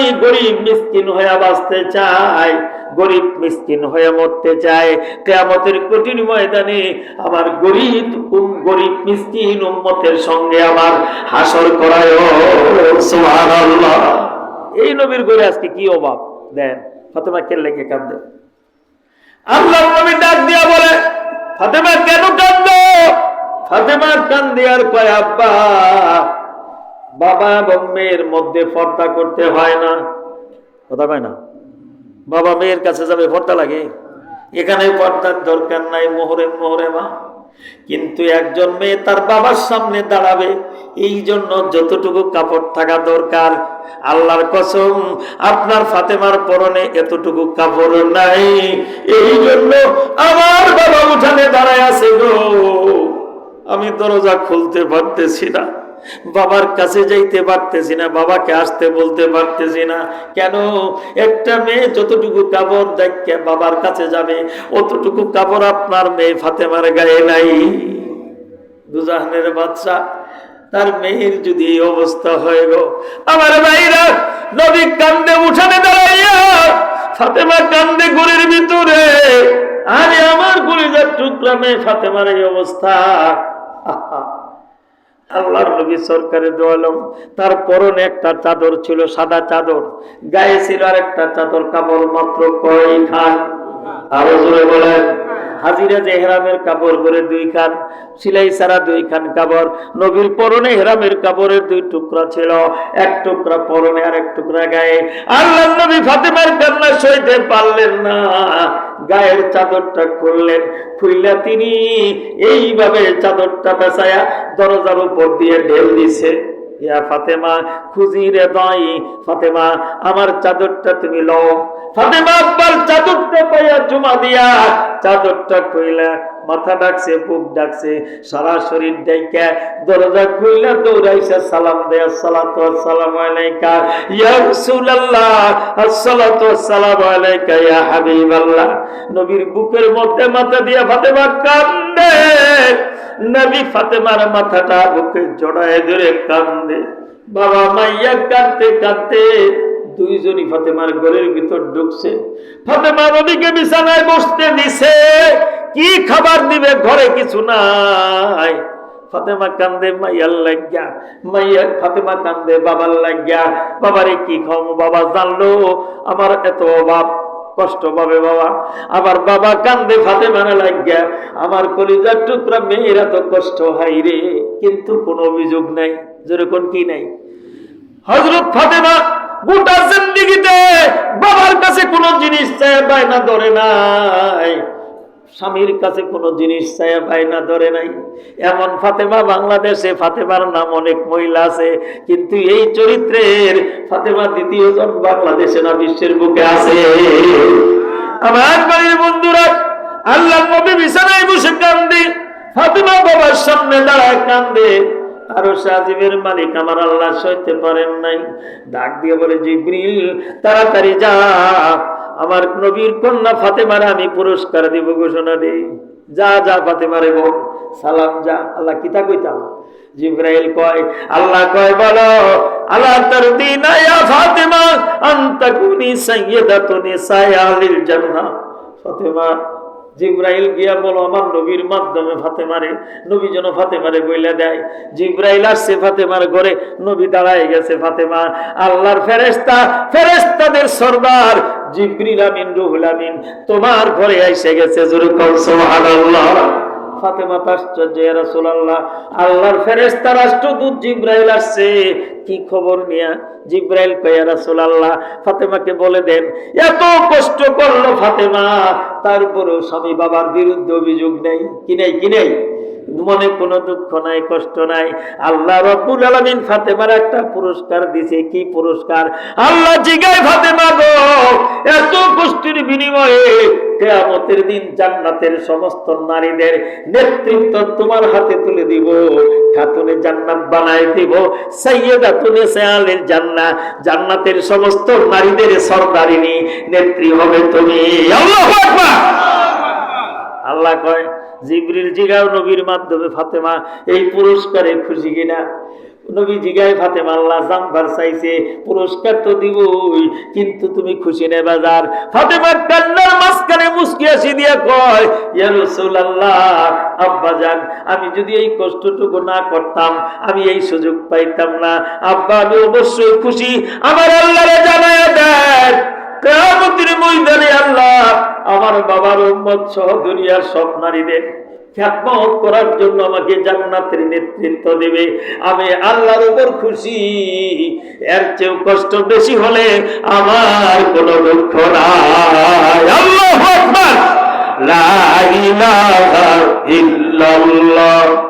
আমি গরিব মিসকিন হয়ে বাঁচতে চাই, গরিব মিসকিন হয়ে মরতে চাই। কেয়ামতের কঠিন ময়দানে আমার গরিব গরিব মিসকিন উম্মতের সঙ্গে আমার হাসর করায় এই নবীর ঘরে আজকে কি অভাব? দেন, ফাতেমা কে লেগে কান্দে আল্লাহ নবী ডাক দিয়া বলে, ফাতেমা কেন কান্দ ফাতেমা কান্দে আর কয়, আব্বা বাবা এবং মেয়ের মধ্যে পর্দা করতে হয় না। কথা কয় না? বাবা মেয়ের কাছে যাবে পর্দা লাগে? এখানে পর্দার দরকার নাই মোহরে মোহরে মা। কিন্তু একজন মেয়ে তার বাবার সামনে দাঁড়াবে এই জন্য যতটুকু কাপড় থাকা দরকার আল্লাহর কসম আপনার ফাতেমার পরনে এতটুকু কাপড় নাই। এই জন্য আমার বাবা উঠানে দাঁড়ায় আছে গো। আমি দরজা খুলতে পারতেছি না। বাবার কাছে যাইতে পারতেছি না, বাবাকে আসতে বলতে পারতেছি না। কেন? একটা মেয়ে যতটুকু কাপড় দেখে বাবার কাছে যাবে, অতটুকু কাপড় আপনার মেয়ে ফাতেমার গায়ে নাই। দুজাহানের বাচ্চা, তার মেয়ের যদি এই অবস্থা হয়ে গো, আমার ভাইরা নবী কান্দে উঠানে দাঁড়াইয়া, ফাতেমা কান্দে গুড়ির ভিতরে, আরে আমার গুলিজার টুকরা মেয়ে ফাতেমার এই অবস্থা। আহা আল্লাহর নবী সরকারে দোয়ালম তার পরনে একটা চাদর ছিল, সাদা চাদর। গায়ে ছিল আর একটা চাদর, কাপড় মাত্র কয় খান আরও জোরে বলেন। হাজিরা যে হেরামের কাপড় করে দুই খান, সিলাই সারা দুই খান কাপড়। নবীর পরনে হেরামের কাপড়ের দুই টুকরা ছিল, এক টুকরা পরনে আর এক টুকরা গায়ে। আল্লাহ নবী ফাতেমার কান্না সইতে পারলেন না, গায়ের চাদরটা খুললেন খুললে তিনি এইভাবে চাদরটা পেঁচায়া দরজার উপর দিয়ে ঢেল দিছে। ইয়া ফাতেমা, খুঁজি রে দই, ফাতেমা, আমার চাদরটা তুমি লও। ফাতেমা চাদরটা দিয়া চাদরটা মাথা ডাকছে, বুক ডাকছে সালাম দেয়া নবীর বুকের মধ্যে মাথা দিয়া ফাতেমা কান্দে, নবী ফাতেমার মাথাটা বুকে জড়ায় ধরে কান্দে। বাবা মাইয়া কাঁদতে কাঁদতে দুইজনই ফাতেমার ঘরের ভিতর ঢুকছে। ফাতেমা নবীকে বিছানায় বসতে দিছে, কি খাবার দিবে ঘরে কিছু নাই। ফাতেমা কান্দে, মাইয়ার লাগিয়া, মাইয়া, ফাতেমা কান্দে, বাবার লাগিয়া, বাবারে কি খাওয়াবো, বাবা জানলো, আমার এত অভাব, কষ্ট পাবে বাবা। আবার বাবা কান্দে ফাতে মানে লাগিয়া, আমার কলিজার টুকরা মেয়েরা তো কষ্ট হয় রে, কিন্তু কোনো অভিযোগ নাই, যেরকম কি নাই। হজরত ফাতেমা গোটা জিন্দিগিতে বাবার কাছে কোনো জিনিস চায় বায়না ধরে নাই। স্বামীর কাছে কোনো জিনিস চায় বায়না ধরে নাই। এমন ফাতেমা বাংলাদেশে, ফাতেমার নাম অনেক মহিলা আছে, কিন্তু এই চরিত্রের ফাতেমা দ্বিতীয় জন বাংলাদেশে না, বিশ্বের বুকে আছে। আমার বাড়ির বন্ধুরা আল্লাহ নবী বিছানায় বসে কান্দে, ফাতেমা বাবার সামনে দাঁড়ায় কান্দে। আরও সাজিবের মালিক আমার আল্লাহ সইতে পারেন নাই। ডাক দিয়ে বলে, জিব্রিল, তাড়াতাড়ি যা। আমার নবীর কন্যা ফাতেমারে আমি পুরস্কার দিব, ঘোষণা দিই যা যা ফাতেমারে বল সালাম, যা। আল্লাহ কিতা কইতাম? জিব্রাইল কয়, আল্লাহ কয়, বলো, আল্লাহ তার দিন ফাতেমা, আন্তাকুনি সাইয়্যিদাতুন নিসাইয়ালিল জান্নাহ। ফাতেমা জিব্রাইল গিয়া বলো, আমার নবীর মাধ্যমে ফাতে মারে নবী যেন ফাতে মারে বইলা দেয়। জিব্রাইল আসছে ফাতে মার ঘরে, নবী দাঁড়ায় গেছে ফাতে মা আল্লাহর ফেরেস্তা ফেরেস্তাদের সর্দার, জিব্রিল আমিন, রুহুল আমিন, তোমার ঘরে এসে গেছে জোরে কৌশল সুবহানাল্লাহ। ফাতেমা আশ্চর্য রাসূলুল্লাহ, আল্লাহর ফেরেশতা রাষ্ট্রদূত জিব্রাইল আসছে। কি খবর নিয়া জিব্রাইল কয়া রাসূলুল্লাহ, ফাতেমাকে বলে দেন, এত কষ্ট করল ফাতেমা, তারপরেও স্বামী বাবার বিরুদ্ধে অভিযোগ নেই। কি নেই কি নেই? মনে কোনো দুঃখ নাই, কষ্ট নাই। আল্লাহ রব্বুল আলামিন ফাতেমার একটা পুরস্কার দিছে। কি পুরস্কার? আল্লাহ জিগায় ফাতেমা গো, এত কষ্টের বিনিময়ে কেয়ামতের দিন জান্নাতের সমস্ত নারীদের নেতৃত্ব তোমার হাতে তুলে দিব, খাতুনে জান্নাত বানাই দিব সাইয়েদা তুনে সেয়ালের জান্না জান্নাতের সমস্ত নারীদের সরদারিনী নেত্রী হবে তুমি। আল্লাহ কয় জিবরিল জিগাও নবীর মাধ্যমে ফাতেমা এই পুরস্কারে খুশি কিনা? নবী জিগায় ফাতেমা, আল্লাহ জাম্পার চাইছে, পুরস্কার তো দিবই, কিন্তু তুমি খুশি নে বাজার। ফাতেমার কান্নার মাঝখানে মুসকি আসি দিয়া কয়, ইয়া রাসূলুল্লাহ, আব্বা জান আমি যদি এই কষ্টটুকু না করতাম, আমি এই সুযোগ পাইতাম না। আব্বা, আমি অবশ্যই খুশি। আমার আল্লাহরে জানায় দেন, কেয়ামতের ময়দানে আল্লাহ আমার বাবার উম্মত সহ দুনিয়ার সব নারীদের খ্যাতমত করার জন্য আমাকে জান্নাতের নেতৃত্ব দেবে। আমি আল্লাহর উপর খুশি। এর চেয়েও কষ্ট বেশি হলে আমার কোনো দুঃখ নাই। আল্লাহু লা ইলাহা ইল্লাল্লাহ।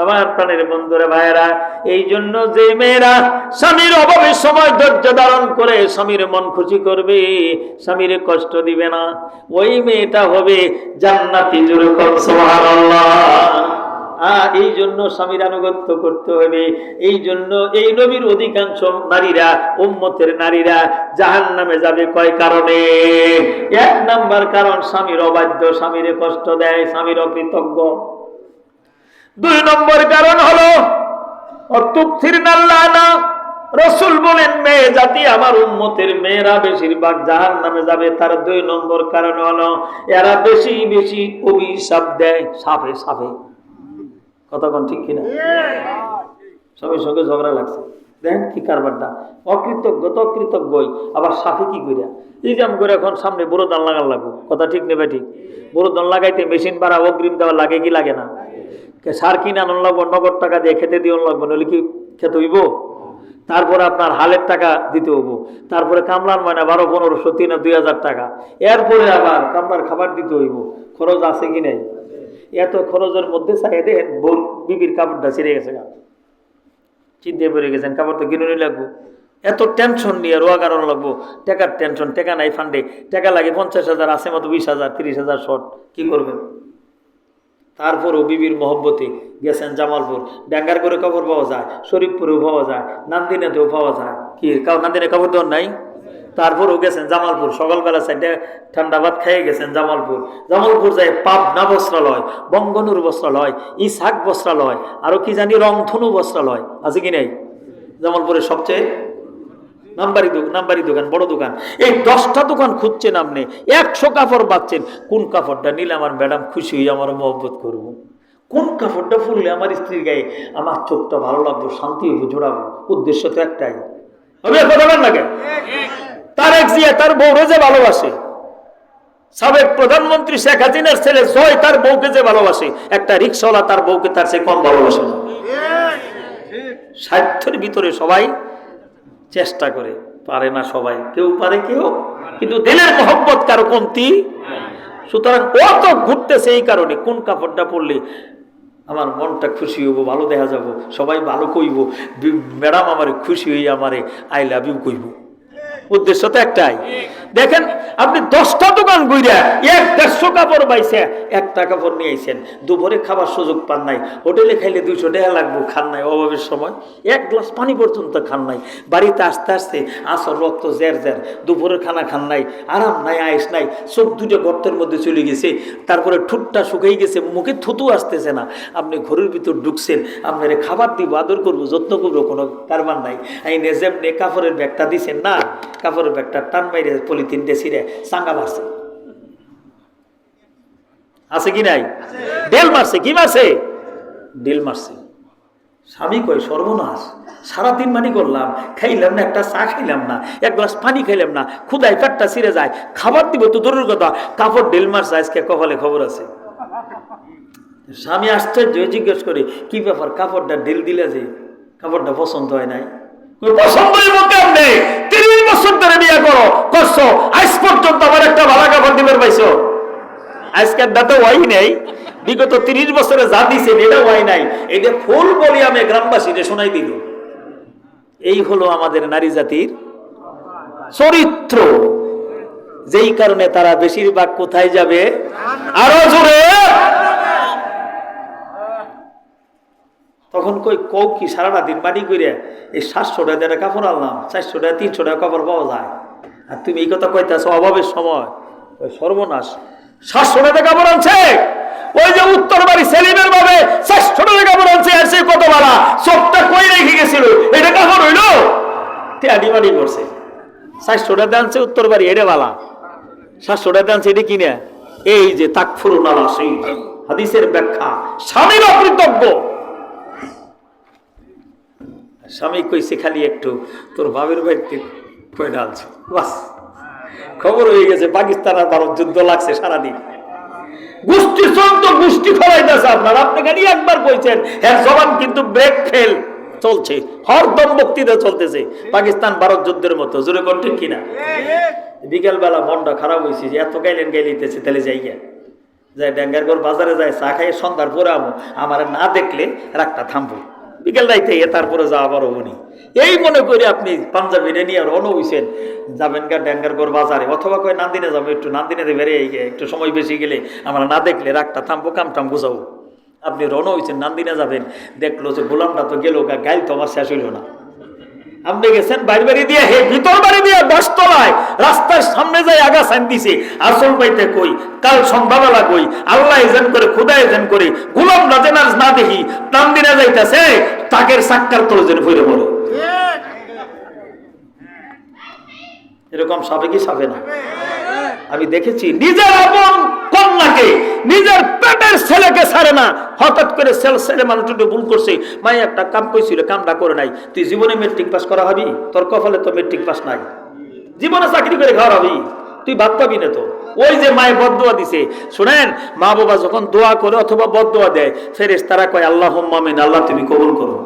আমার প্রাণের বন্ধুরা ভাইরা এই জন্য যে মেয়েরা স্বামীর অভাবে সময় ধৈর্য ধারণ করে স্বামীর মন খুশি করবে, স্বামীর কষ্ট দিবে না। ওই মেয়েটা হবে জান্নাতি জুরকম এই জন্য স্বামীর আনুগত্য করতে হবে। এই জন্য এই নবীর অধিকাংশ নারীরা, উম্মতের নারীরা জাহান নামে যাবে কয় কারণে? এক নাম্বার কারণ, স্বামীর অবাধ্য, স্বামীর কষ্ট দেয়, স্বামীর অকৃতজ্ঞ। দুই নম্বর কারণ হলো রসুল বলেন, মেয়ে জাতি আমার উম্মতের মেয়েরা বেশিরভাগ জাহান নামে যাবে। তার দুই নম্বর কারণ হলো, এরা বেশি বেশি অভিশাপ দেয় সাফে সাফে। কতক্ষণ ঠিক কিনা? সবের সঙ্গে ঝগড়া লাগছে। দেখেন কি কারবারটা। অকৃতজ্ঞ তো অকৃতজ্ঞই আবার সাথে কি করিয়া আমি করে এখন সামনে বড় দান লাগার লাগবো। কথা ঠিক নেবে ঠিক? বড় দান লাগাইতে মেশিন ভাড়া অগ্রিম দেওয়া লাগে কি লাগে না? সার কিনে আনন লাগবো, নগদ টাকা দিয়ে খেতে দিয়ে লাগবো, নইলে কি খেতে হইব? তারপরে আপনার হালের টাকা দিতে হব তারপরে কামলার ময়না বারো পনেরোশো তিন দুই হাজার টাকা। এরপরে আবার কামলার খাবার দিতে হইব। খরচ আছে কি নাই? এত খরচের মধ্যে দেখেন বউ বিবির কাপড়টা ছিঁড়ে গেছে চিন্তায় পড়ে গেছেন, কাপড় তো কিনুনি লাগবো। এত টেনশন নিয়ে রোয়া কারণ লাগবো। টাকার টেনশন, টাকা নাই ফান্ডে। টাকা লাগে পঞ্চাশ হাজার, আছে মতো বিশ হাজার, তিরিশ হাজার শর্ট। কি করবেন? তারপরও বিবির মহব্বতে গেছেন জামালপুর। ড্যাঙ্গার করে খবর পাওয়া যায়, শরীফপুরেও পাওয়া যায়, নান্দিনাতেও পাওয়া যায়। কি কাউ নান্দিনে খবর দেওয়ার নাই? তারপরও গেছেন জামালপুর। সকালবেলা সাইডে ঠান্ডা ভাত খেয়ে গেছেন জামালপুর। জামালপুর যায় পাবনা বস্ত্রালয়, বঙ্গনুর বস্ত্রালয় ইসাক বস্ত্রালয় আরও কি জানি রংধনু বস্ত্রালয়। আছে কি নেই? জামালপুরের সবচেয়ে নাম্বারি দোকান নাম্বারি দোকান বড় দোকান। এই দশটা দোকান খুঁজছেন আপনি একশো কাপড় পাচ্ছেন কোন কাপড়টা নিলে আমার ম্যাডাম খুশি হয়ে আমার মহব্বত করব? কোন কাপড়টা ফুললে আমার স্ত্রীর গায়ে আমার চোখটা ভালো লাগবে শান্তি হইব জোড়াবো উদ্দেশ্য তো একটাই। আমি কথা কেন? তার এক জিয়া তার বউরে যে ভালোবাসে। সাবেক প্রধানমন্ত্রী শেখ হাসিনার ছেলে জয় তার বউকে যে ভালোবাসে। একটা রিক্সাওয়ালা তার বউকে তার সে কম ভালোবাসে না। সাধ্যের ভিতরে সবাই চেষ্টা করে। পারে না সবাই। কেউ পারে, কেউ। কিন্তু দিলের মহব্বত কারও কমতি সুতরাং ও তো ঘুরতেছে এই কারণে। কোন কাপড়টা পরলে আমার মনটা খুশি হইব, ভালো দেখা যাব, সবাই ভালো কইব ম্যাডাম আমারে খুশি হয়ে আমারে আই লাভ ইউ কইব। উদ্দেশ্য তো একটাই। দেখেন, আপনি দশটা দোকান ঘুরে এক দেড়শো কাপড় পাইছে একটা কাপড় নিয়ে আইছেন, দুপুরে খাবার সুযোগ পান নাই, হোটেলে খাইলে দুইশো টাকা লাগবো, খান নাই অভাবের সময়, এক গ্লাস পানি পর্যন্ত খান নাই, বাড়িতে আসতে আসতে আসর রক্ত জের জের দুপুরের খানা খান নাই, আরাম নাই, আয়েস নাই, চোখ দুটো গর্তের মধ্যে চলে গেছে, তারপরে ঠুটটা শুকাই গেছে, মুখে থুতু আসতেছে না, আপনি ঘরের ভিতর ঢুকছেন, আপনার খাবার দিব, আদর করব, যত্ন করব, কোনো কারবার নাই, আইনে যেমনি কাপড়ের ব্যাগটা দিছেন না কাপড়ের ব্যাগটা টান মাইরে পলিথিন দিয়ে ছিঁড়ে চাঙ্গা মারছে। আছে কি নাই? ডেল মারছে কি মারছে? ডেল মারছে। স্বামী কই সর্বনাশ সারাদিন মানি করলাম খাইলাম না একটা চা খাইলাম না এক গ্লাস পানি খাইলাম না ক্ষুদায় পেটটা ছিঁড়ে যায় খাবার দিব তো দূরের কথা কাপড় ডেল মারছে আজকে কপালে খবর আছে। স্বামী আশ্চর্য জিজ্ঞেস করে কি ব্যাপার কাপড়টা ডেল দিলে যে কাপড়টা পছন্দ হয় নাই? পছন্দ বছর বিয়ে করো, করছ। আজ পর্যন্ত আমার একটা ভালো কাপড় পাইছো। আজকের ওয়াই নেই। বিগত তিরিশ বছরে যা এটা ওয়াই নাই। এটা ফুল বলি আমি গ্রামবাসীকে শোনাই দিল। এই হলো আমাদের নারী জাতির চরিত্র। যেই কারণে তারা বেশিরভাগ কোথায় যাবে? আরও জোরে। তখন কই কৌ কি, সারাটা দিন বাড়ি করে এই সাতশো টাকা কাপড় আনলাম, চারশো টাকা, তিনশো টাকা কাপড় পাওয়া যায়। আর তুমি এই কথা কইতেছো অভাবের সময়। ওই সর্বনাশ। সাতশো টাকা কাপড় আনছে। ওই যে উত্তর বাড়ি সেলিমের ভাবে চারশো টাকা কাপড় আনছে, আর সে কত বাড়া চোখটা কই রেখে গেছিল? এটা কাপড় হইল? টেয়াডি বাড়ি করছে চারশো টাকা উত্তর বাড়ি, এটা বালা। সাতশো টাকা আনছে, এটা কিনে। এই যে তাকফুরুন আলা সেই হাদিসের ব্যাখ্যা, স্বামীর অকৃতজ্ঞ। স্বামী কইছে খালি একটু, তোর বাবের বাড়িতে কয়ে ডালছে বাস, খবর হয়ে গেছে, পাকিস্তান আর ভারত যুদ্ধ লাগছে সারাদিন। গোষ্ঠী চন্দ্র গোষ্ঠী খরাইতেছে আপনার। আপনি খালি একবার কইছেন হ্যাঁ জবান কিন্তু ব্রেক ফেল। চলছে, হরদম বক্তৃতা চলতেছে, পাকিস্তান ভারত যুদ্ধের মতো। জোরে কোন ঠিক কিনা? বিকেলবেলা মনটা খারাপ হয়েছে যে, এত গাইলেন গাইলিতেছে তাহলে যাই গিয়া যায় ড্যাঙ্গারগড় বাজারে যায়, চা খাইয়ে সন্ধ্যার পরে আমো। আমার না দেখলে রাগটা থামবো। বিকেল রাইতে তারপরে যাওয়া বড় উনি এই মনে করে আপনি পাঞ্জাবি নিয়ে রওনা হইছেন। যাবেন গা ড্যাঙ্গারগড় বাজারে, অথবা কয় নান্দিনে যাব, একটু নান্দিনে গিয়ে একটু সময় বেশি গেলে আমরা না দেখলে রাগটা থামবো কাম টাম বুঝাবো। আপনি রওনা হইছেন, নান্দিনে যাবেন, দেখল যে গোলামটা তো গেল গা, গাইল তো আমার শেষ হইল না। আপনি গেছেন বাড়ি বাড়ি দিয়ে, হে ভিতর বাড়ি দিয়ে দশতলায় রাস্তার সামনে যাই আগা সাইন দিছে আসল পাইতে কই, কাল সন্ধ্যাবেলা কই, আল্লাহ এজেন করে, খুদা এজেন করে, গুলাম আজ না দেখি দিনে যাইতেছে তাকের সাক্কার তোর যেন ফিরে পড়ে। এরকম সাবে কি সাবে না? আমি দেখেছি, নিজের আপন কন্যাকে, নিজের পেটের ছেলেকে ছাড়ে না। হঠাৎ করে ছেলে ছেলে মানুষ একটু ভুল করছে। মাই একটা কাম কইছিল, কামটা করে নাই। তুই জীবনে মেট্রিক পাস করা হবি? তোর কপালে তো মেট্রিক পাস নাই। জীবনে চাকরি করে খাওয়া হবি? তুই ভাত পাবি না তো? ওই যে মায়ে বদোয়া দিছে। শুনেন, মা বাবা যখন দোয়া করে অথবা বদোয়া দেয় ফেরেস তারা কয় আল্লাহ মামিন আল্লাহ তুমি কবুল করো।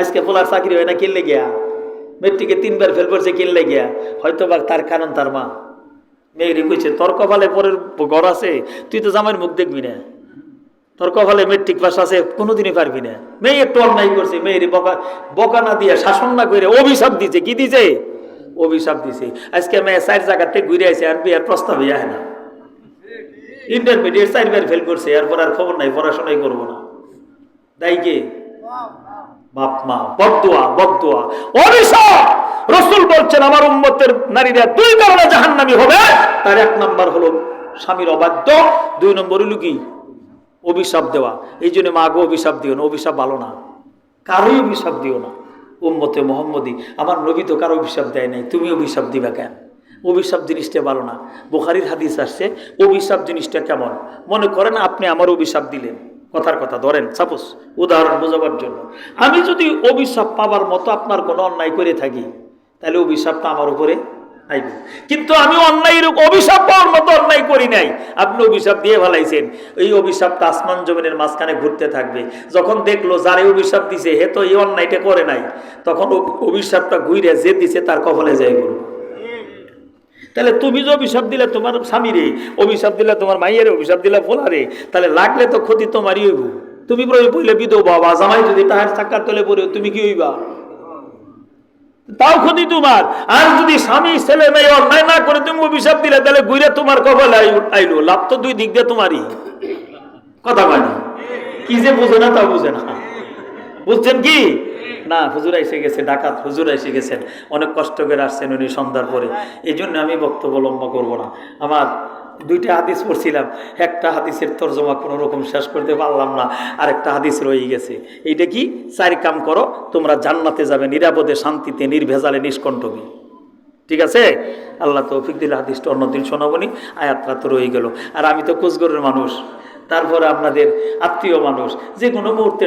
আজকে পোলার চাকরি হয় না, কিনলে গিয়া? মেট্রিকে তিনবার ফেল করছে, কিনলে গিয়া? হয়তো বা তার কারণ তার মা। মেয়েরি কইছে, তোর কপালে পরের ঘর আছে, তুই তো জামাইয়ের মুখ দেখবি না। তোর কপালে মেট্রিক পাস আছে, কোনোদিনই পারবি না। মেয়ে একটু অন্যায় করছে, মেয়েরি বকা বকা না দিয়ে শাসন না করে অভিশাপ দিছে। কি দিছে? অভিশাপ দিছে। আজকে মেয়ে চার জায়গাতে ঘুরে আছে আর বিয়ার প্রস্তাবে যায় না। ইন্টারমিডিয়েট চারবার ফেল করছে, এরপর আর খবর নাই, পড়াশোনাই করব না। দায়ী কে? বাপ মা, বদুয়া বদুয়া। অভিশাপ! রসুল বলছেন, আমার উম্মতের নারীরা দুই কারণে জাহান্নামী হবে। তার এক নাম্বার হলো স্বামীর অবাধ্য, দুই নম্বর হলো কি? অভিশাপ দেওয়া। এই জন্য মা গো অভিশাপ দিও না, অভিশাপ ভালো না। কারোই অভিশাপ দিও না। উম্মতে মোহাম্মদী। আমার নবী তো কারও অভিশাপ দেয় নাই। তুমি অভিশাপ দিবা কেন? অভিশাপ জিনিসটা ভালো না। বুখারির হাদিস আসছে, অভিশাপ জিনিসটা কেমন? মনে করেন আপনি আমার অভিশাপ দিলেন। কথার কথা ধরেন সাপোজ উদাহরণ বোঝাবার জন্য। আমি যদি অভিশাপ পাবার মতো আপনার কোনো অন্যায় করে থাকি, তাহলে অভিশাপটা আমার উপরে কিন্তু আমি অন্যায়ের অভিশাপ পাওয়ার মতো অন্যায় করি নাই। আপনি অভিশাপ দিয়ে ভালাইছেন এই অভিশাপটা আসমান জমিনের মাঝখানে ঘুরতে থাকবে। যখন দেখল যারে অভিশাপ দিছে হে তো এই অন্যায়টা করে নাই। তখন অভিশাপটা ঘুরে যে দিছে, তার কপালে যাই বলব তাহলে তুমি যে অভিশাপ দিলে তোমার স্বামীরে অভিশাপ দিলে তোমার মাইয়ের অভিশাপ দিলে ফোলারে তাহলে লাগলে তো ক্ষতি তোমারই হইব। তুমি পড়লে বিধবা বা জামাই যদি তাহার সাক্ষাৎ তলে পড়ে তুমি কি হইবা? তাও ক্ষতি তোমার। আর যদি স্বামী, ছেলে, মেয়ে অন্যায় না করে তুমি অভিশাপ দিলে, তাহলে ঘুরে তোমার আইলো। লাভ তো দুই দিক দিয়ে তোমারই। কথা কয় না? কি যে না তা না। বুঝছেন কি? না, হুজুর এসে গেছে, ডাকাত হুজুর এসে গেছেন। অনেক কষ্ট করে আসছেন উনি সন্ধ্যার পরে। এই জন্য আমি বক্তব্য লম্বা করব না। আমার দুইটা হাদিস পড়ছিলাম। একটা হাদিসের তর্জমা কোনো রকম শেষ করতে পারলাম না আর একটা হাদিস রয়ে গেছে। এইটা কি? চারি কাম করো, তোমরা জান্নাতে যাবে, নিরাপদে, শান্তিতে, নির্ভেজালে, নিষ্কণ্ঠকে। ঠিক আছে? আল্লাহ তৌফিক দিলে হাদিসটা অন্যদিন শোনাবনি আয়াতটা তো রয়ে গেল। আর আমি তো কোচগড়ের মানুষ, তারপরে আপনাদের আত্মীয় মানুষ যে কোনো মুহূর্তে